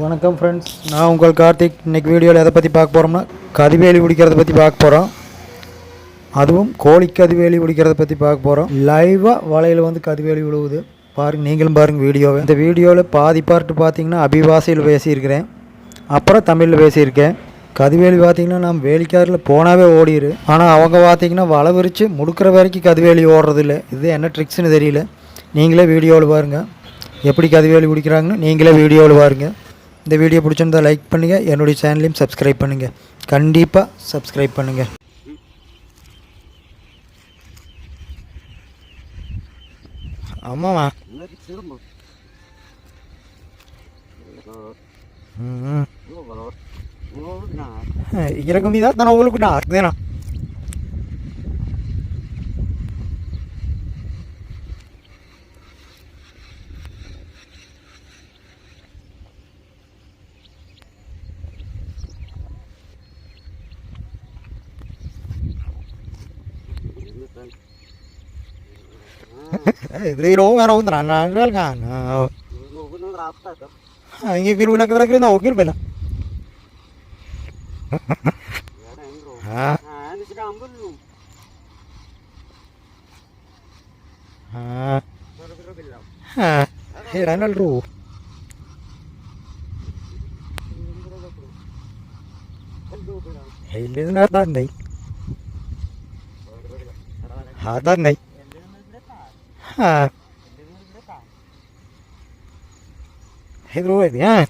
வணக்கம் ஃப்ரெண்ட்ஸ் நான் உங்கள் கார்த்திக். இன்றைக்கி வீடியோவில் எதை பற்றி பார்க்க போகிறோம்னா கதிவேலி பிடிக்கிறத பற்றி பார்க்க போகிறோம் அதுவும் கோழி கதிவேலி பிடிக்கிறத பற்றி பார்க்க போகிறோம் லைவாக வலையில் வந்து கதிவேலி விழுவுது பாருங்கள் நீங்களும் பாருங்கள் வீடியோவை. இந்த வீடியோவில் பாதி பார்ட்டு பார்த்தீங்கன்னா அபிவாசையில் பேசியிருக்கிறேன். அப்புறம் தமிழில் பேசியிருக்கேன். கதிவேலி பார்த்தீங்கன்னா நம்ம வேலிக்காரில் போனாவே ஓடிடு ஆனால் அவங்க பார்த்தீங்கன்னா வலை விரித்து முடுக்கிற வரைக்கும் கதிவேலி ஓடுறதில்ல. இது என்ன ட்ரிக்ஸ்னு தெரியல. நீங்களே வீடியோவில் பாருங்கள் எப்படி கதிவேலி பிடிக்கிறாங்கன்னு நீங்களே வீடியோவில் பாருங்கள் இந்த வீடியோ பிடிச்சிருந்தா லைக் பண்ணுங்கள் என்னுடைய சேனலையும் சப்ஸ்கிரைப் பண்ணுங்கள் கண்டிப்பாக சப்ஸ்கிரைப் பண்ணுங்கள் ஆமாம்மா. ம் இறக்க மீதா தானே உங்களுக்கு நான் அதுதானா ഗ്രൂപ്പ് ഗ്രൂപ്പ് നോക്കിയില്ല ಹೇಳಲ್ರು ಇಲ್ಲಿ ಆಧಾರ್ ನೈ ಆಧಾರ್ ನೈ હા હેદરો હોય હા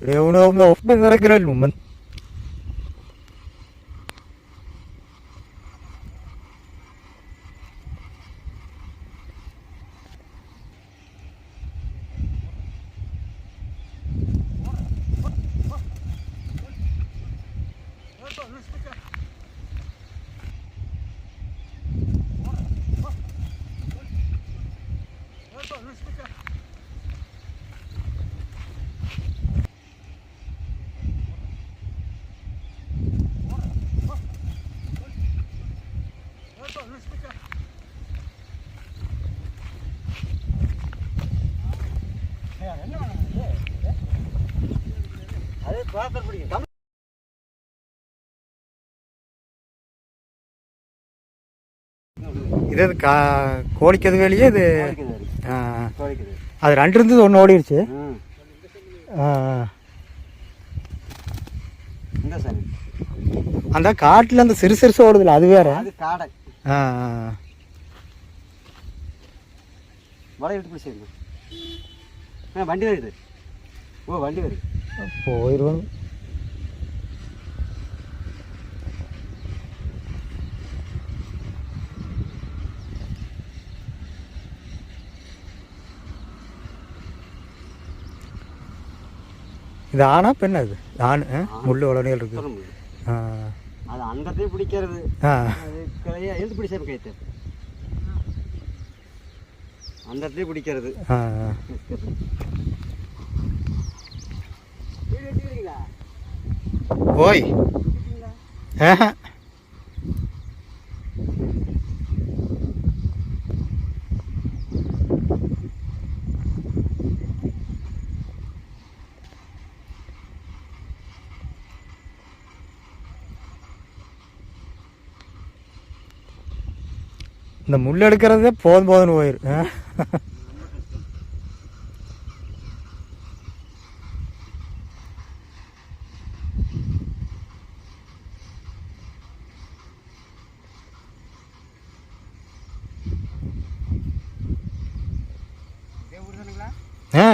Leon ông nộp bên ra cái lùm mình mình இது கா கோழிக்கிறது வேலையே இது? அது ரெண்டு இருந்தது ஒன்று ஓடிடுச்சு அந்த காட்டில் அந்த சிறு சிறுசு ஓடுதுல அது வேற? ஆ, வலை எடுத்து வண்டி வருது ஓ வண்டி வருது. போயிடுவோம் இது ஆனா பெண்ணா இது? ஆண் ஆ? முள்ளு உடனே இருக்கு. அது அங்கத்தையும் பிடிக்கிறது. ஆ. அது கையை எழுத்து பிடி சேரும் கைத்து அந்த இடத்துலயும் பிடிக்கிறது ஓய் இந்த முள் எடுக்கிறதே போதும் போதும்னு போயிரு.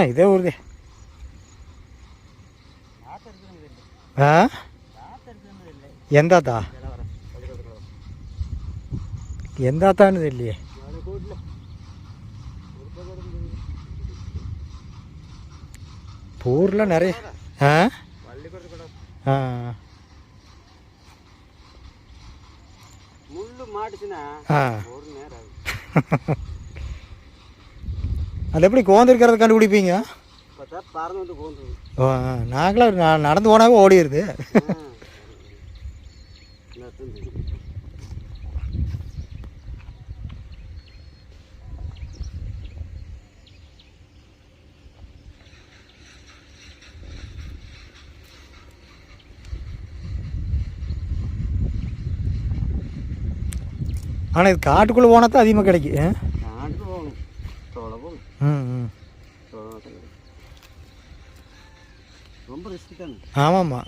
ஆ? ஆ இதே ஊருதே ஆ ಎಂದಾತ ಎಂದಾತಾನು ಇಲ್ಲಿ பூரில் நிறைய ஆ ஆ முள்ளு மாட்டுச்சுன்னா ஆ ஒரு நேரம் ஆகும் அது எப்படி கோந்திருக்கிறத கண்டுபிடிப்பீங்க? ஓ, நாங்களாம் நடந்து போனாவே ஓடிடுது ஆனால் இது காட்டுக்குள்ளே போனால் தான் அதிகமாக கிடைக்கும். ரொம்ப ரிஸ்க் தானே? ஆமாம்மா.